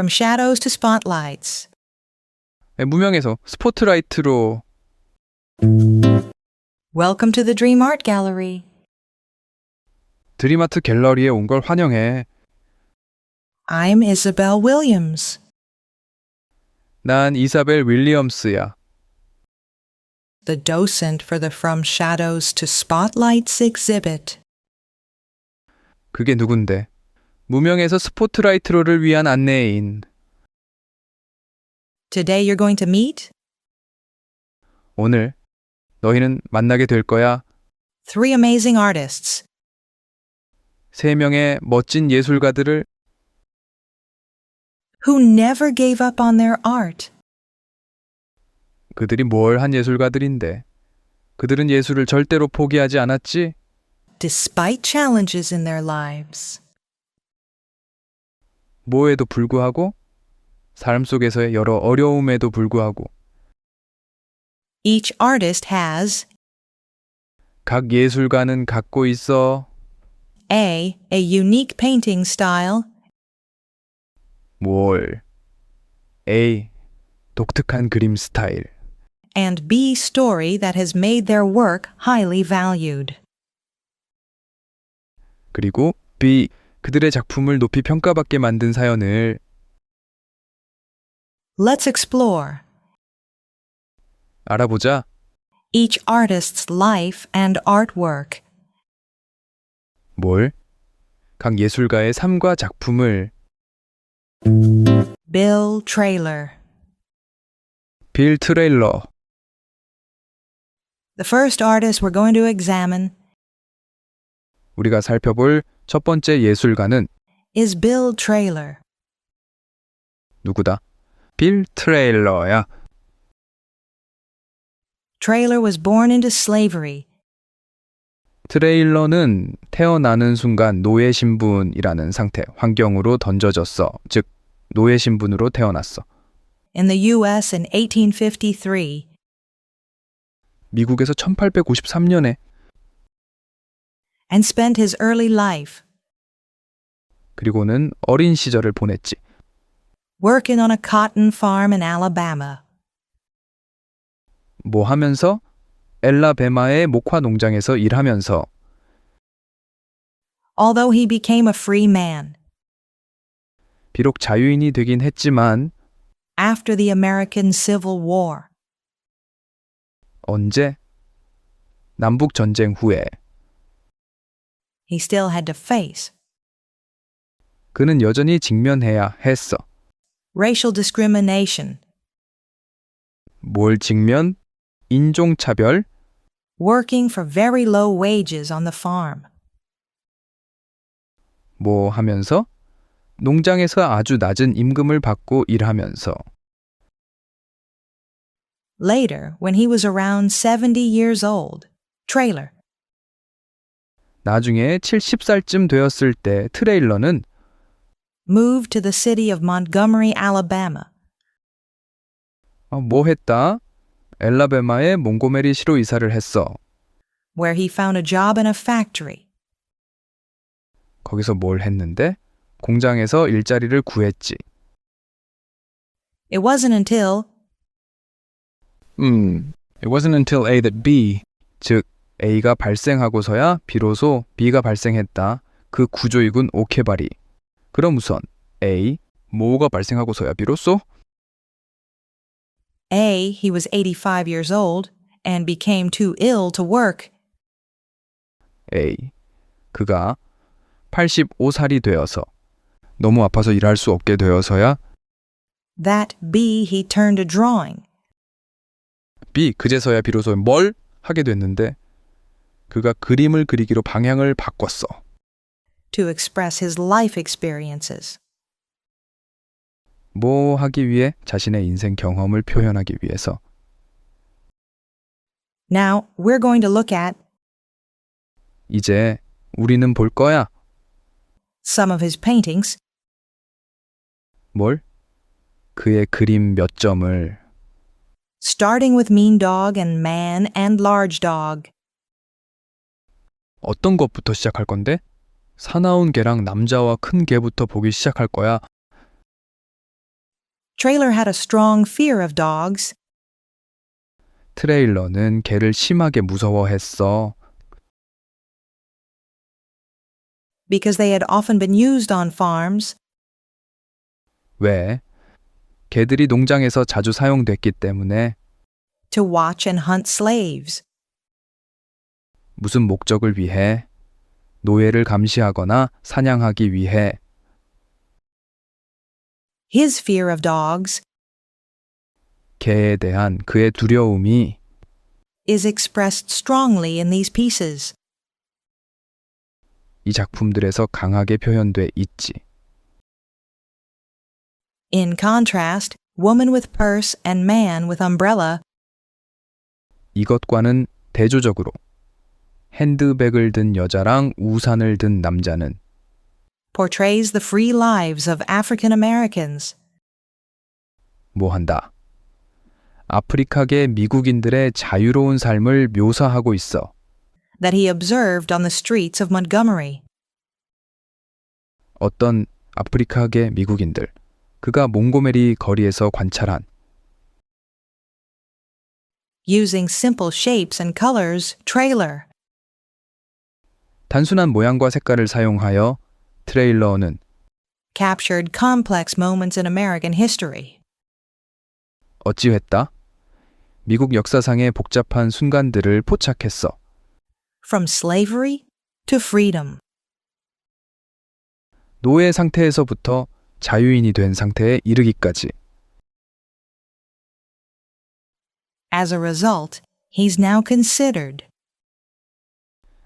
From Shadows to Spotlights. 네, 무명에서 스포트라이트로 Welcome to the Dream Art Gallery. 드림아트 갤러리에 온 걸 환영해. I'm Isabel Williams. 난 이사벨 윌리엄스야. the docent for the From Shadows to Spotlights exhibit. 그게 누군데? 무명에서 스포트라이트로를 위한 안내인. Today you're going to meet 오늘 너희는 만나게 될 거야. three amazing artists 세 명의 멋진 예술가들을 who never gave up on their art. 그들이 뭘 한 예술가들인데. 그들은 예술을 절대로 포기하지 않았지. Despite challenges in their lives, 뭐에도 불구하고 삶 속에서의 여러 어려움에도 불구하고 each artist has 각 예술가는 갖고 있어 A. A unique painting style, 뭘 A 독특한 그림 스타일 and B. Story that has made their work highly valued. 그리고 B 그들의 작품을 높이 평가받게 만든 사연을 Let's explore 알아보자. each artist's life and artwork. 뭘? 각 예술가의 삶과 작품을 Bill Trailer. 빌 트레일러 The first artist we're going to examine 우리가 살펴볼 첫 번째 예술가는 is Bill Trailer. 누구다? 빌 트레일러야. Trailer was born into slavery. 트레일러는 태어나는 순간 노예 신분이라는 상태, 환경으로 던져졌어. 즉, 노예 신분으로 태어났어. in the U.S. in 1853 미국에서 1853년에 and spent his early life 그리고는 어린 시절을 보냈지. working on a cotton farm in Alabama. 뭐 하면서 엘라베마의 목화 농장에서 일하면서 Although he became a free man 비록 자유인이 되긴 했지만 after the American Civil War, 언제 남북 전쟁 후에 he still had to face 그는 여전히 직면해야 했어. racial discrimination, 뭘 직면? 인종차별? working for very low wages on the farm. 뭐 하면서 농장에서 아주 낮은 임금을 받고 일하면서 Later, when he was around 70 years old, Trailer 나중에 70살쯤 되었을 때 트레일러는 moved to the city of Montgomery, Alabama, 어, 뭐 했다? 엘라베마의 몽고메리시로 이사를 했어. where he found a job in a factory. 거기서 뭘 했는데? 공장에서 일자리를 구했지. It wasn't until 음, it wasn't until A that B, 즉 A가 발생하고서야 비로소 B가 발생했다. 그 구조이군 오케바리. 그럼 우선 A, 뭐가 발생하고서야 비로소? A, he was 85 years old and became too ill to work. A, 그가 85살이 되어서 너무 아파서 일할 수 없게 되어서야 That B, he turned to drawing. B, 그제서야 비로소 뭘 하게 됐는데 그가 그림을 그리기로 방향을 바꿨어. to express his life experiences. 뭐 하기 위해 자신의 인생 경험을 표현하기 위해서 Now, we're going to look at 이제 우리는 볼 거야. some of his paintings 뭘? 그의 그림 몇 점을 starting with Mean Dog and Man and Large Dog. 어떤 것부터 시작할 건데? 사나운 개랑 남자와 큰 개부터 보기 시작할 거야. Trailer had a strong fear of dogs 트레일러는 개를 심하게 무서워했어. because they had often been used on farms 왜? 개들이 농장에서 자주 사용됐기 때문에 to watch and hunt slaves. 무슨 목적을 위해? 노예를 감시하거나 사냥하기 위해 His fear of dogs 개에 대한 그의 두려움이 is expressed strongly in these pieces. 이 작품들에서 강하게 표현돼 있지. In contrast, woman with purse and man with umbrella 이것과는 대조적으로 핸드백을 든 여자랑 우산을 든 남자는 portrays the free lives of African Americans. 뭐 한다. 아프리카계 미국인들의 자유로운 삶을 묘사하고 있어. that he observed on the streets of Montgomery. 어떤 아프리카계 미국인들, 그가 몽고메리 거리에서 관찰한 Using simple shapes and colors, trailer 단순한 모양과 색깔을 사용하여 트레일러는 captured complex moments in American history. 어찌했다? 미국 역사상의 복잡한 순간들을 포착했어. From slavery to freedom. 노예 상태에서부터 자유인이 된 상태에 이르기까지 As a result, he's now considered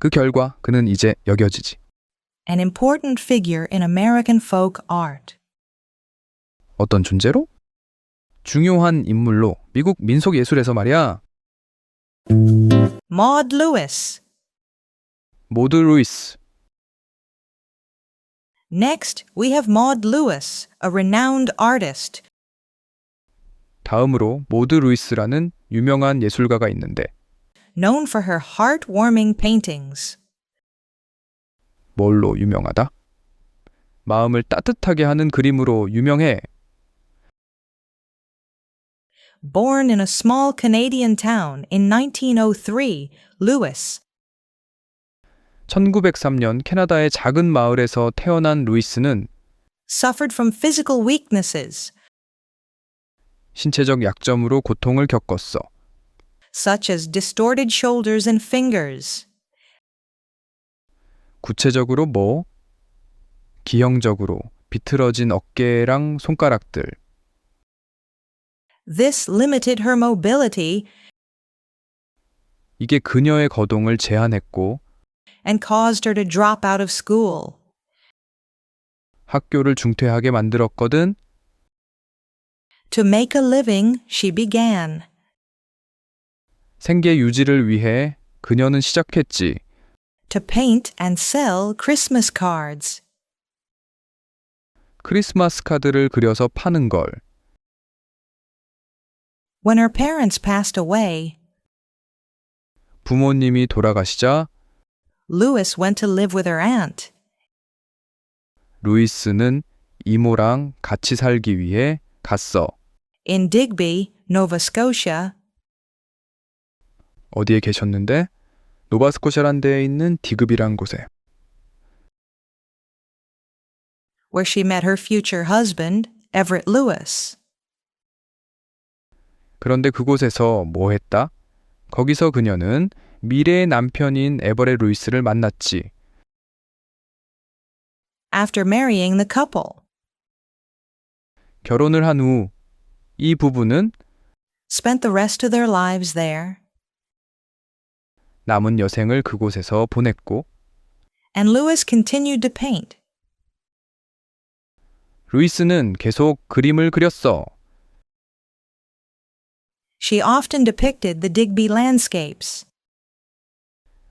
그 결과 그는 이제 여겨지지. an important figure in American folk art. 어떤 존재로? 중요한 인물로 미국 민속 예술에서 말이야. Maud Lewis. 모드 루이스. Next, we have Maud Lewis, a renowned artist. 다음으로 모드 루이스라는 유명한 예술가가 있는데 known for her heartwarming paintings. 뭘로 유명하다? 마음을 따뜻하게 하는 그림으로 유명해. Born in a small Canadian town in 1903, Lewis 1903년 캐나다의 작은 마을에서 태어난 루이스는 suffered from physical weaknesses, 신체적 약점으로 고통을 겪었어. such as distorted shoulders and fingers, 구체적으로 뭐? 기형적으로 비틀어진 어깨랑 손가락들. This limited her mobility 이게 그녀의 거동을 제한했고 and caused her to drop out of school. 학교를 중퇴하게 만들었거든. To make a living, she began 생계 유지를 위해 그녀는 시작했지. to paint and sell Christmas cards. 크리스마스 카드를 그려서 파는 걸. When her parents passed away, 부모님이 돌아가시자 Lewis went to live with her aunt. 루이스는 이모랑 같이 살기 위해 갔어. in Digby, Nova Scotia, 어디에 계셨는데? 노바스코샤란 데에 있는 디급이란 곳에. where she met her future husband, Everett Lewis. 그런데 그곳에서 뭐 했다? 거기서 그녀는 미래의 남편인 에버레 루이스를 만났지. After marrying the couple, 결혼을 한 후 이 부부는 spent the rest of their lives there, 남은 여생을 그곳에서 보냈고 and Lewis continued to paint. 루이스는 계속 그림을 그렸어. She often depicted the Digby landscapes,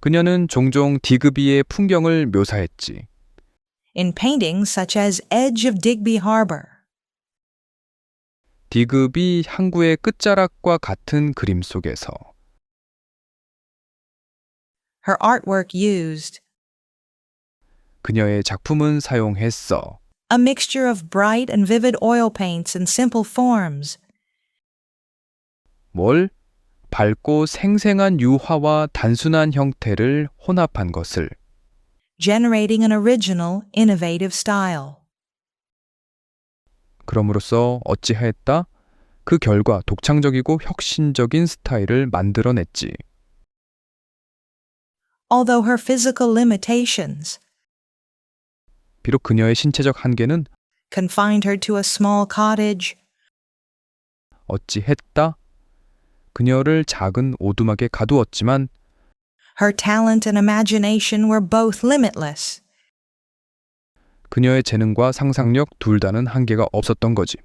그녀는 종종 디그비의 풍경을 묘사했지. in paintings such as Edge of Digby Harbor. 디급이 항구의 끝자락과 같은 그림 속에서 Her artwork used 그녀의 작품은 사용했어. a mixture of bright and vivid oil paints and simple forms, 뭘? 밝고 생생한 유화와 단순한 형태를 혼합한 것을. generating an original, innovative style. 그럼으로써 어찌하였다? 그 결과 독창적이고 혁신적인 스타일을 만들어냈지. Although her physical limitations 비록 그녀의 신체적 한계는 confined her to a small cottage, 어찌했다? 그녀를 작은 오두막에 가두었지만 her talent and imagination were both limitless. 그녀의 재능과 상상력 둘 다는 한계가 없었던 거지.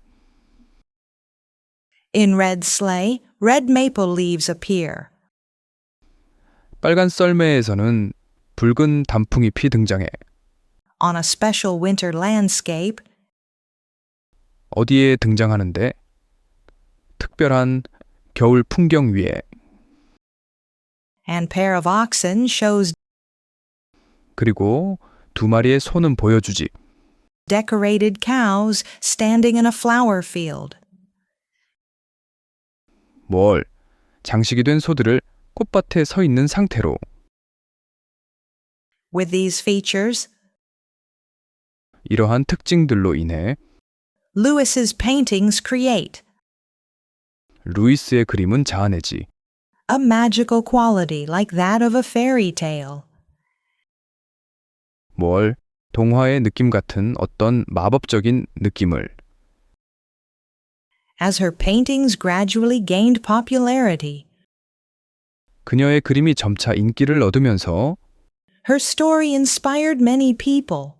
In Red Sleigh, red maple leaves appear. 빨간 썰매에서는 붉은 단풍잎이 등장해. On a special winter landscape, 어디에 등장하는데? 특별한 겨울 풍경 위에 and pair of oxen shows 그리고 두 마리의 소는 보여주지. decorated cows standing in a flower field. 뭘? 장식이 된 소들을 꽃밭에 서 있는 상태로 With these features, 이러한 특징들로 인해 Lewis's paintings create 루이스의 그림은 자아내지. a magical quality like that of a fairy tale. 뭘? 동화의 느낌 같은 어떤 마법적인 느낌을 As her paintings gradually gained popularity, 그녀의 그림이 점차 인기를 얻으면서 her story inspired many people.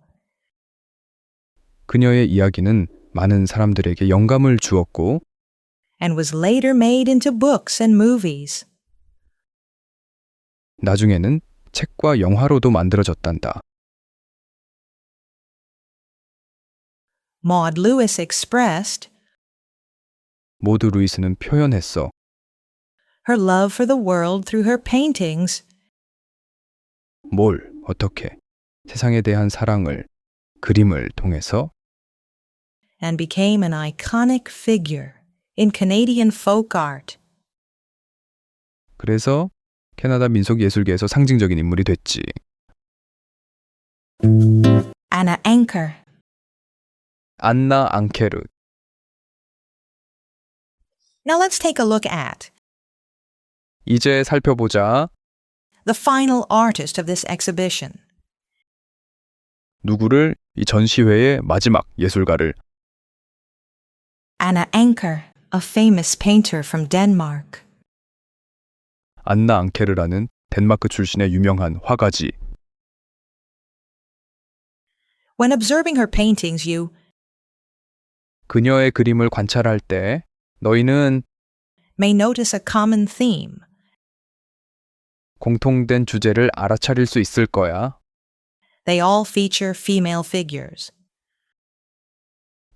그녀의 이야기는 많은 사람들에게 영감을 주었고 and was later made into books and movies. 나중에는 책과 영화로도 만들어졌단다. Maud Lewis expressed 모두 루이스는 표현했어. her love for the world through her paintings 뭘, 어떻게, 세상에 대한 사랑을, 그림을 통해서 and became an iconic figure in Canadian folk art. 그래서 캐나다 민속 예술계에서 상징적인 인물이 됐지. Anna Anker. 안나 앙케르. Now let's take a look at 이제 살펴보자. the final artist of this exhibition. 누구를 이 전시회의 마지막 예술가를 Anna Anker, a famous painter from Denmark. 안나 앙케르라는 덴마크 출신의 유명한 화가지. When observing her paintings, you 그녀의 그림을 관찰할 때 너희는 may notice a common theme. 공통된 주제를 알아차릴 수 있을 거야. They all feature female figures.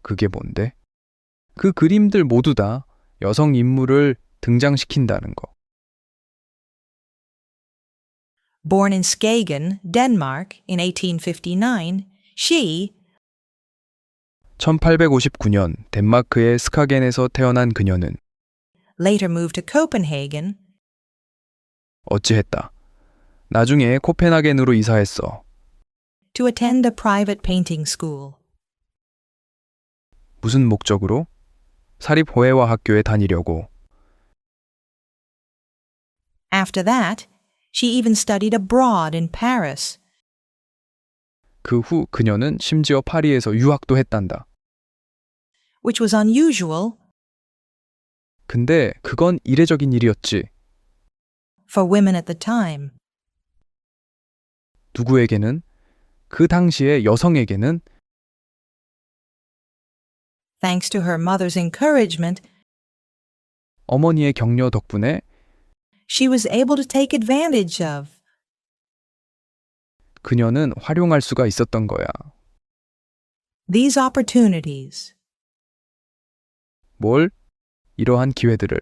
그게 뭔데? 그 그림들 모두 다 여성 인물을 등장시킨다는 거. Born in Skagen, Denmark, in 1859, she, 1859년 덴마크의 스카겐에서 태어난 그녀는 later moved to Copenhagen, 어찌했다. 나중에 코펜하겐으로 이사했어. to attend a private painting school. 무슨 목적으로? 사립 호해와 학교에 다니려고. After that, she even studied abroad in Paris, 그 후 그녀는 심지어 파리에서 유학도 했단다. which was unusual 근데 그건 이례적인 일이었지. For women at the time. 누구에게는 그 당시의 여성에게는 Thanks to her mother's encouragement, 어머니의 격려 덕분에 she was able to take advantage of 그녀는 활용할 수가 있었던 거야. these opportunities. 뭘? 이러한 기회들을.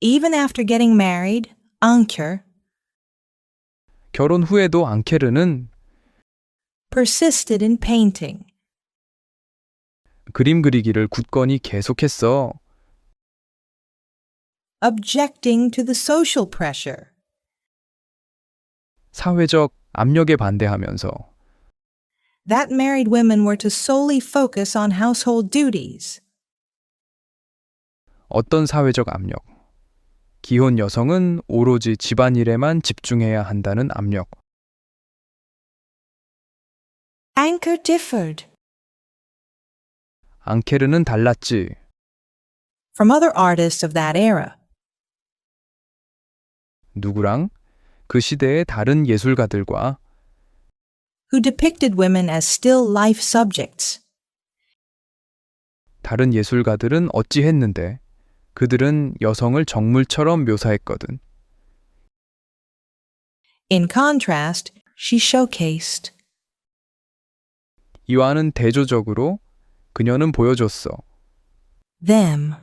Even after getting married, Anker, 결혼 후에도 앙케르는 persisted in painting. 그림 그리기를 굳건히 계속했어. objecting to the social pressure, 사회적 압력에 반대하면서 that married women were to solely focus on household duties, 어떤 사회적 압력. 기혼 여성은 오로지 집안일에만 집중해야 한다는 압력. Anchor differed 앙케르는 달랐지. from other artists of that era. 누구랑? 그 시대의 다른 예술가들과 who depicted women as still life subjects. 다른 예술가들은 어찌 했는데 그들은 여성을 정물처럼 묘사했거든. In contrast, she showcased 이와는 대조적으로 그녀는 보여줬어. them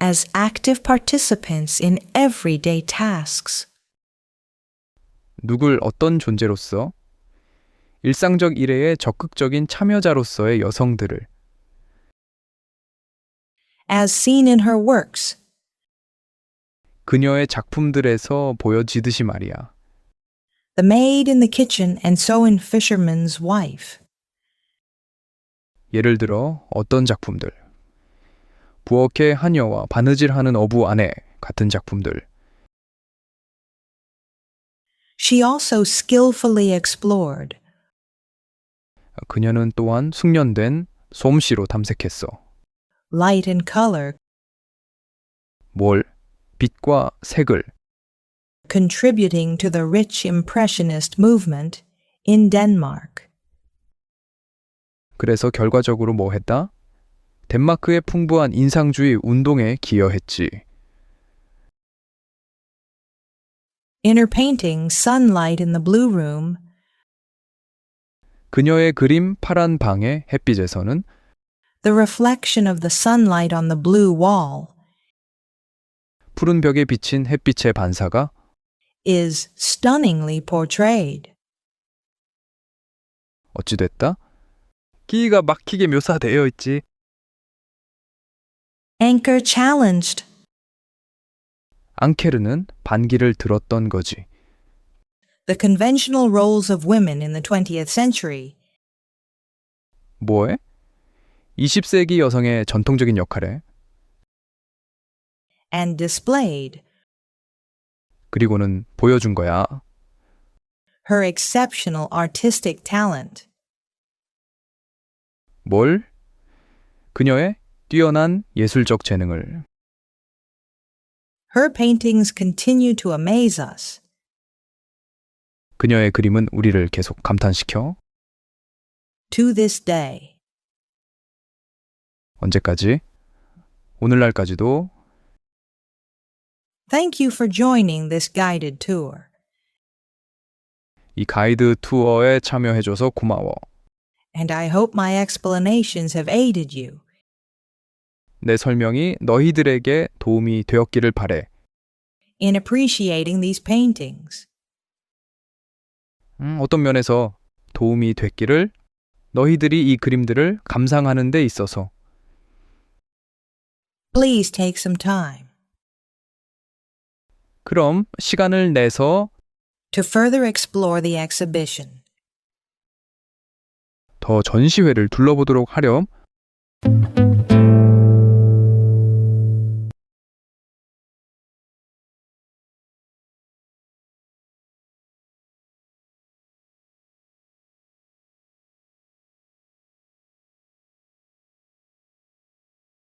as active participants in everyday tasks, 누굴 어떤 존재로서 일상적 일에 적극적인 참여자로서의 여성들을 as seen in her works, 그녀의 작품들에서 보여지듯이 말이야. The Maid in the Kitchen and So in Fisherman's Wife, 예를 들어 어떤 작품들. 부엌의 하녀와 바느질하는 어부 아내 같은 작품들. she also skillfully explored 그녀는 또한 숙련된 솜씨로 탐색했어. Light and color, 뭘? 빛과 색을 contributing to the rich Impressionist movement in Denmark. 그래서 결과적으로 뭐 했다? 덴마크의 풍부한 인상주의 운동에 기여했지. In her painting Sunlight in the Blue Room, 그녀의 그림 파란 방의 햇빛에서는 the reflection of the sunlight on the blue wall 푸른 벽에 비친 햇빛의 반사가 is stunningly portrayed. 어찌됐다? 끼가 막히게 묘사되어 있지. Anchor challenged 앙케르는 반기를 들었던 거지. the conventional roles of women in the 20th century 뭐에? 20세기 여성의 전통적인 역할에 and displayed 그리고는 보여준 거야. her exceptional artistic talent. 뭘? 그녀의 뛰어난 예술적 재능을 Her paintings continue to amaze us. 그녀의 그림은 우리를 계속 감탄시켜 to this day. 언제까지? 오늘날까지도 Thank you for joining this guided tour. 이 가이드 투어에 참여해줘서 고마워. And I hope my explanations have aided you 내 설명이 너희들에게 도움이 되었기를 바래. in appreciating these paintings. 음, 어떤 면에서 도움이 됐기를 너희들이 이 그림들을 감상하는 데 있어서 Please take some time 그럼 시간을 내서 to further explore the exhibition. 더 전시회를 둘러보도록 하렴.